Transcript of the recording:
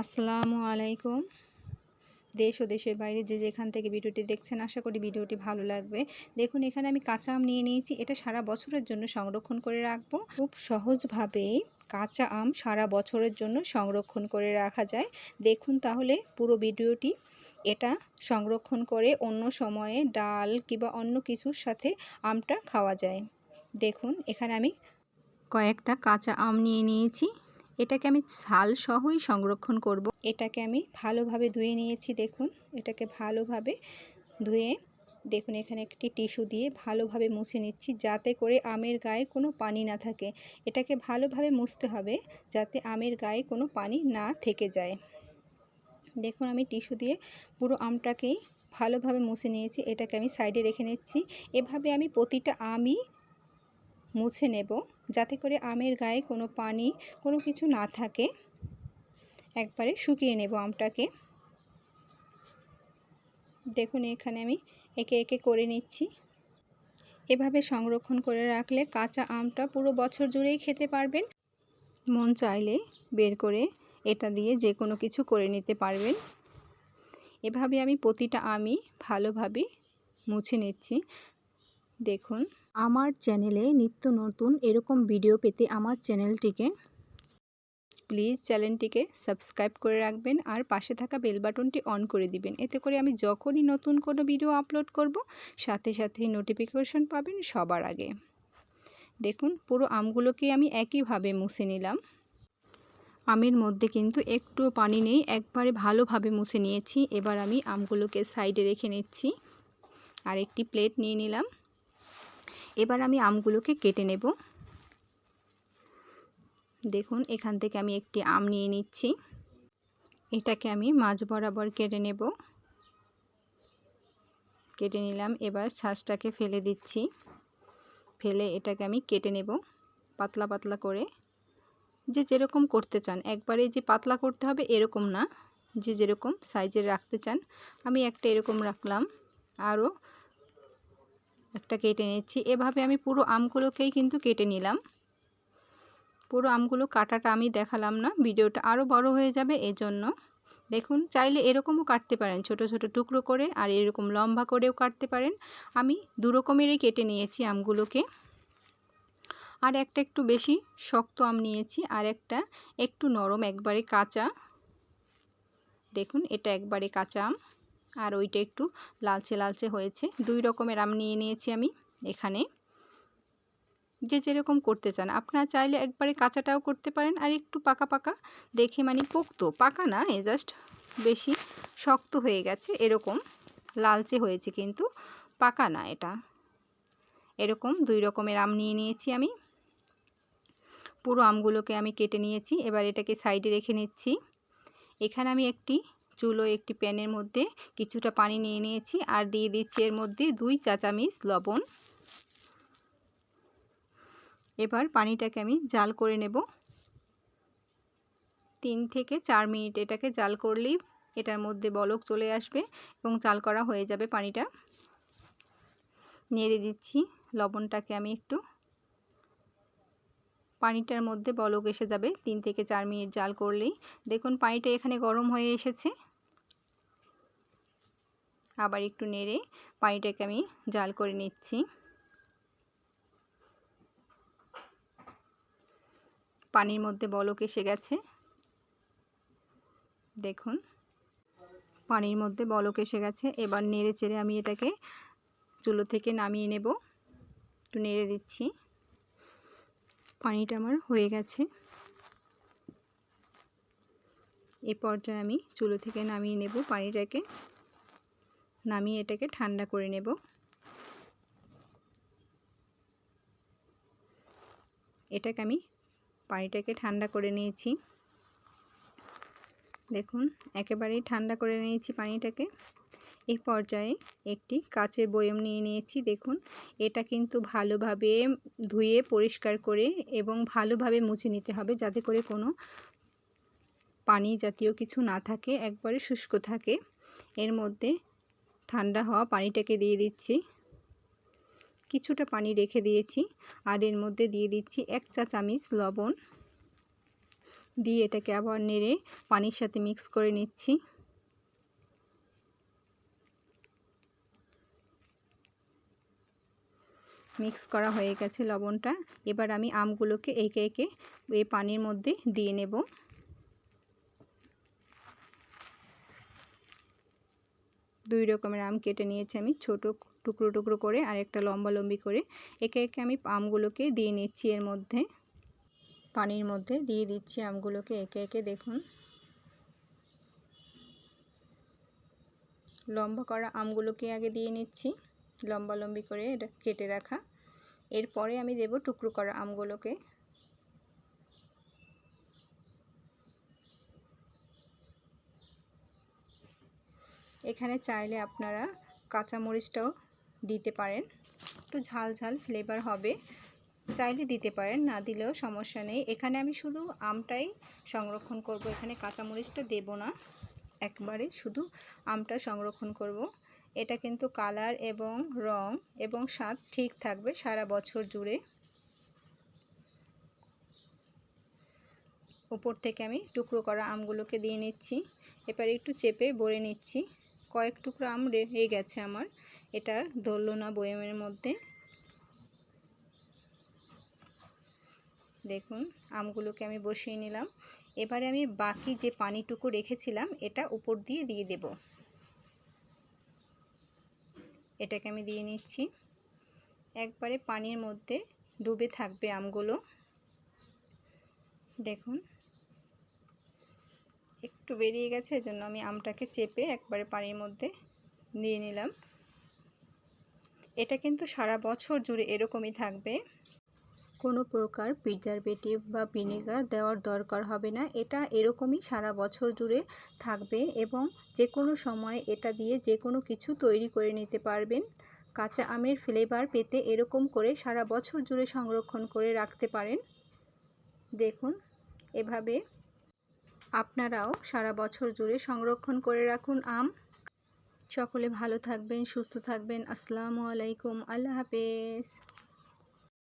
আসসালামু আলাইকুম। দেশ ও দেশের বাইরে যে যেখান থেকে ভিডিওটি দেখছেন, আশা করি ভিডিওটি ভালো লাগবে। দেখুন, এখানে আমি কাঁচা আম নিয়ে নিয়েছি। এটা সারা বছরের জন্য সংরক্ষণ করে রাখব। খুব সহজভাবে কাঁচা আম সারা বছরের জন্য সংরক্ষণ করে রাখা যায়। দেখুন তাহলে পুরো ভিডিওটি। এটা সংরক্ষণ করে অন্য সময়ে ডাল কিংবা অন্য কিছুর সাথে আমটা খাওয়া যায়। দেখুন, এখানে আমি কয়েকটা কাঁচা আম নিয়ে নিয়েছি। এটাকে আমি ছাল সহই সংরক্ষণ করব। এটাকে আমি ভালোভাবে ধুয়ে নিয়েছি, দেখুন। এটাকে ভালোভাবে ধুয়ে, দেখুন, এখানে একটি টিস্যু দিয়ে ভালোভাবে মুছে নিচ্ছি যাতে করে আমের গায়ে কোনো পানি না থাকে। এটাকে ভালোভাবে মুছতে হবে যাতে আমের গায়ে কোনো পানি না থেকে যায়। দেখুন, আমি টিস্যু দিয়ে পুরো আমটাকেই ভালোভাবে মুছে নিয়েছি। এটাকে আমি সাইডে রেখে নিচ্ছি। এভাবে আমি প্রতিটা আমই মুছে নেব যাতে করে আমের গায়ে কোনো পানি, কোনো কিছু না থাকে। একবারে শুকিয়ে নেব আমটাকে। দেখুন, এখানে আমি একে একে করে নিচ্ছি। এভাবে সংরক্ষণ করে রাখলে কাঁচা আমটা পুরো বছর জুড়েই খেতে পারবেন। মন চাইলে বের করে এটা দিয়ে যে কোনো কিছু করে নিতে পারবেন। এভাবে আমি প্রতিটা আমি ভালোভাবে মুছে নিচ্ছি। দেখুন আমার চ্যানেলে নিত্য নতুন এরকম ভিডিও পেতে আমার চ্যানেলটিকে প্লিজ চ্যানেলটিকে সাবস্ক্রাইব করে রাখবেন আর পাশে থাকা বেল বাটনটি অন করে দিবেন। এতে করে আমি যখনই নতুন কোনো ভিডিও আপলোড করব, সাথে সাথে নোটিফিকেশন পাবেন সবার আগে। দেখুন, পুরো আমগুলোকে আমি একইভাবে মুছে নিলাম। আমের মধ্যে কিন্তু একটু পানি নেই, একবারে ভালোভাবে মুছে নিয়েছি। এবার আমি আমগুলোকে সাইডে রেখে নিচ্ছি। আর একটি প্লেট নিয়ে নিলাম। এবার আমি আমগুলোকে কেটে নেব। দেখুন, এখান থেকে আমি একটি আম নিয়ে নিচ্ছি। এটাকে আমি মাছ বরাবর কেটে নেব। কেটে নিলাম, এবার ছাঁচটাকে ফেলে দিচ্ছি। ফেলে এটাকে আমি কেটে নেব পাতলা পাতলা করে। যে যেরকম করতে চান, একবারে যে পাতলা করতে হবে এরকম না। যে যেরকম সাইজের রাখতে চান, আমি একটা এরকম রাখলাম। আরও একটা কেটে নিচ্ছি। এভাবে আমি পুরো আমগুলোকেই কিন্তু কেটে নিলাম। পুরো আমগুলো কাটাটা আমি দেখালাম না, ভিডিওটা আরও বড় হয়ে যাবে এজন্য। দেখুন, চাইলে এরকমও কাটতে পারেন, ছোট ছোট টুকরো করে আর এরকম লম্বা করেও কাটতে পারেন। আমি দু রকমেরই কেটে নিয়েছি আমগুলোকে। আর একটা একটু বেশি শক্ত আম নিয়েছি আর একটা একটু নরম, একবারে কাঁচা। দেখুন, এটা একবারে কাঁচা আম। আর ওইটা একটু লালচে লালচে হয়েছে। দুই রকমের আম নিয়ে নিয়েছি আমি এখানে। যে যেরকম করতে চান। আপনারা চাইলে একবারে কাঁচাটাও করতে পারেন আর একটু পাকা পাকা দেখে মানে পোক্ত। পাকা না, এ জাস্ট বেশি শক্ত হয়ে গেছে। এরকম লালচে হয়েছে কিন্তু পাকা না এটা। এরকম দুই রকমের আম নিয়ে নিয়েছি আমি। পুরো আমগুলোকে আমি কেটে নিয়েছি। এবার এটাকে সাইডে রেখে নিচ্ছি। এখানে আমি একটি চুলো একটি প্যানের মধ্যে কিছুটা পানি নিয়ে নিয়েছি আর দিয়ে দিচ্ছি এর মধ্যে দুই চা চামিচ লবণ। এবার পানিটাকে আমি জাল করে নেব। তিন থেকে চার মিনিট এটাকে জাল করলেই এটার মধ্যে বলক চলে আসবে এবং জাল করা হয়ে যাবে পানিটা। নেড়ে দিচ্ছি, লবণটাকে আমি একটু। পানিটার মধ্যে বলক এসে যাবে। তিন থেকে চার মিনিট জাল করলেই। দেখুন, পানিটা এখানে গরম হয়ে এসেছে। আবার একটু নেড়ে পানিটাকে আমি জাল করে নিচ্ছি। পানির মধ্যে বলক এসে গেছে। দেখুন, পানির মধ্যে বলক এসে গেছে। এবার নেড়ে চেড়ে আমি এটাকে চুলো থেকে নামিয়ে নেব। একটু নেড়ে দিচ্ছি। পানিটা আমার হয়ে গেছে। এ পর্যায়ে আমি চুলো থেকে নামিয়ে নেব পানিটাকে। নামিয়ে এটাকে ঠান্ডা করে নেব। এটাকে আমি পানিটাকে ঠান্ডা করে নিয়েছি। দেখুন, একেবারেই ঠান্ডা করে নিয়েছি পানিটাকে। এই পর্যায়ে একটি কাচের বয়ম নিয়ে নিয়েছি, দেখুন। এটা কিন্তু ভালোভাবে ধুয়ে পরিষ্কার করে এবং ভালোভাবে মুছে নিতে হবে যাতে করে কোনো পানি জাতীয় কিছু না থাকে, একবারে শুষ্ক থাকে। এর মধ্যে ঠান্ডা হওয়া পানিটাকে দিয়ে দিচ্ছি। কিছুটা পানি রেখে দিয়েছি আর এর মধ্যে দিয়ে দিচ্ছি এক চা চামিচ লবণ। দিয়ে এটাকে আবার নেড়ে পানির সাথে মিক্স করে নিচ্ছি। মিক্স করা হয়ে গেছে লবণটা। এবার আমি আমগুলোকে একে একে এই পানির মধ্যে দিয়ে নেব। দুই রকমের আম কেটে নিয়েছি আমি, ছোট টুকরো টুকরো করে আর একটা লম্বা লম্বি করে। একে একে আমি আমগুলোকে দিয়ে নিচ্ছি এর মধ্যে। পানির মধ্যে দিয়ে দিচ্ছি আমগুলোকে একে একে, দেখুন। লম্বা করা আমগুলোকে আগে দিয়ে নিচ্ছি, লম্বা লম্বি করে এটা কেটে রাখা। এরপরে আমি দেব টুকরো করা আমগুলোকে। এখানে চাইলে আপনারা কাঁচামরিচটাও দিতে পারেন। একটু ঝাল ঝাল ফ্লেভার হবে। চাইলে দিতে পারেন, না দিলেও সমস্যা নেই। এখানে আমি শুধু আমটাই সংরক্ষণ করব। এখানে কাঁচামরিচটা দেব না। একবারে শুধু আমটা সংরক্ষণ করব। এটা কিন্তু কালার এবং রং এবং স্বাদ ঠিক থাকবে সারা বছর জুড়ে। উপর থেকে আমি টুকরো করা আমগুলোকে দিয়ে নিচ্ছি। এবার একটু চেপে বড়ে নিচ্ছি। কয়েক টুকরো আম রয়ে গেছে আমার। এটা ধরলো না বয়মের মধ্যে। দেখুন, আমগুলোকে আমি বসিয়ে নিলাম। এবারে আমি বাকি যে পানিটুকু রেখেছিলাম, এটা উপর দিয়ে দিয়ে দেব। এটাকে আমি দিয়ে নিচ্ছি। একবারে পানির মধ্যে ডুবে থাকবে আমগুলো। দেখুন, একটু বেরিয়ে গেছে এই জন্য আমি আমটাকে চেপে একবারে পানির মধ্যে দিয়ে নিলাম। এটা কিন্তু সারা বছর জুড়ে এরকমই থাকবে। কোনো প্রকার প্রিজারভেটিভ বা ভিনেগার দেওয়ার দরকার হবে না। এটা এরকমই সারা বছর জুড়ে থাকবে এবং যে কোনো সময় এটা দিয়ে যে কোনো কিছু তৈরি করে নিতে পারবেন। কাঁচা আমের ফ্লেভার পেতে এরকম করে সারা বছর জুড়ে সংরক্ষণ করে রাখতে পারেন। দেখুন, এভাবে আপনারাও সারা বছর জুড়ে সংরক্ষণ করে রাখুন আম। সকলে ভালো থাকবেন, সুস্থ থাকবেন। আসসালামু আলাইকুম। আল্লাহ হাফেজ।